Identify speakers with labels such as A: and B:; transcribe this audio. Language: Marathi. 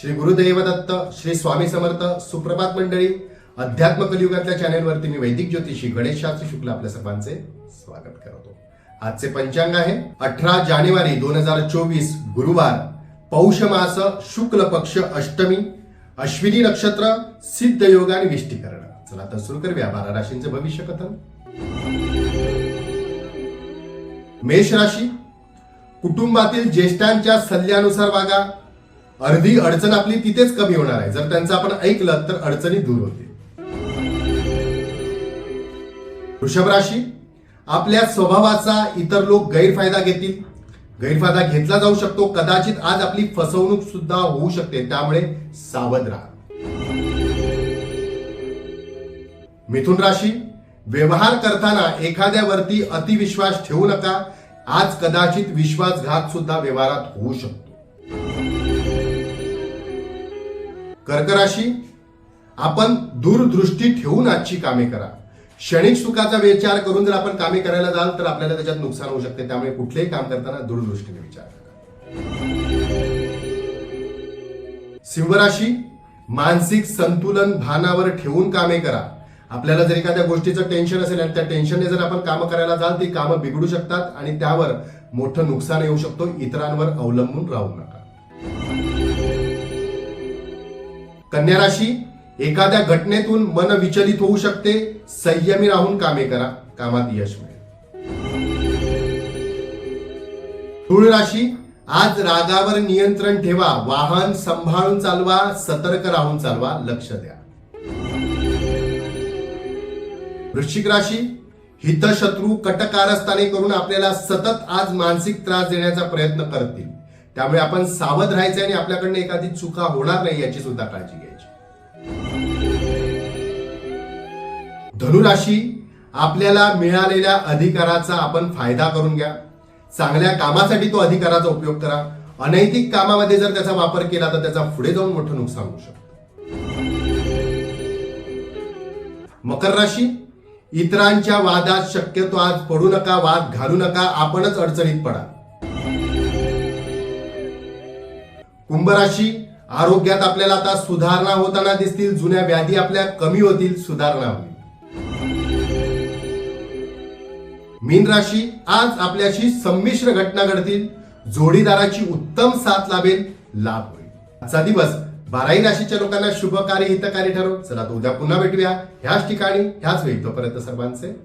A: श्री गुरुदेव दत्त श्री स्वामी समर्थ सुप्रभात मंडळी. अध्यात्म कलियुगातल्या चॅनेलवरती मी वैदिक ज्योतिषी गणेश शुक्ल आपल्या सर्वांचे स्वागत करतो. आजचे पंचांग आहे अठरा जानेवारी दोन हजार चोवीस गुरुवार पौष मास शुक्ल पक्ष अष्टमी अश्विनी नक्षत्र सिद्ध योग आणि विष्टीकरण. चला तर सुरू करूया बारा राशींचे भविष्य कथन. मेष राशी कुटुंबातील ज्येष्ठांच्या सल्ल्यानुसार वागा. अर्धी अडचण आपली तिथेच कमी होणार आहे. जर त्यांचं आपण ऐकलं तर अडचणी दूर होतील. वृषभ राशी आपल्या स्वभावाचा इतर लोक गैरफायदा घेतील. गैरफायदा घेतला जाऊ शकतो. कदाचित आज आपली फसवणूक सुद्धा होऊ शकते. त्यामुळे सावध राहा. मिथुन राशी व्यवहार करताना एखाद्यावरती अतिविश्वास ठेवू नका. आज कदाचित विश्वासघात सुद्धा व्यवहारात होऊ शकतो. कर्कराशी आपण दूरदृष्टी ठेवून आजची कामे करा. क्षणिक सुखाचा विचार करून जर आपण कामे करायला जाल तर आपल्याला त्याच्यात नुकसान होऊ शकते. त्यामुळे कुठलेही काम करताना दूरदृष्टीने विचार करा. सिंहराशी मानसिक संतुलन भानावर ठेवून कामे करा. आपल्याला जर एखाद्या गोष्टीचं टेन्शन असेल आणि त्या टेन्शनने जर आपण कामं करायला जाल ती कामं बिघडू शकतात आणि त्यावर मोठं नुकसान येऊ शकतो इतरांवर अवलंबून राहू नका. कन्या राशी एखाद्या घटनेतून मन विचलित होऊ शकते. संयमी राहून कामे करा. कामात यश मिळेल. धूळ राशी आज रागावर नियंत्रण ठेवा. वाहन सांभाळून चालवा. सतर्क राहून चालवा. लक्ष द्या. वृश्चिक राशी हितशत्रू कटकारस्थाने करून आपल्याला सतत आज मानसिक त्रास देण्याचा प्रयत्न करतील. त्यामुळे आपण सावध राहायचं आणि आपल्याकडनं एखादी चुका होणार नाही याची सुद्धा काळजी घ्यायची. धनुराशी आपल्याला मिळालेल्या अधिकाराचा आपण फायदा करून घ्या. चांगल्या कामासाठी तो अधिकाराचा उपयोग करा. अनैतिक कामामध्ये जर त्याचा वापर केला तर त्याचा पुढे जाऊन मोठं नुकसान होऊ शकतं. मकर राशी इतरांच्या वादात शक्यतो आज पडू नका वाद घालू नका आपणच अडचणीत पडा. कुंभ राशी आरोग्यात आपल्याला आता सुधारणा होताना दिसतील जुन्या व्याधी आपल्या कमी होतील सुधारणा होईल. मीन राशी आज आपल्याशी संमिश्र घटना घडतील जोडीदाराची उत्तम साथ लाभेल लाभ होईल. आजचा दिवस बाराही राशीच्या लोकांना शुभकारी हितकारी ठरो चला उद्या पुन्हा भेटूया. ह्याच ठिकाणी ह्याच वेळी तोपर्यंत सर्वांचे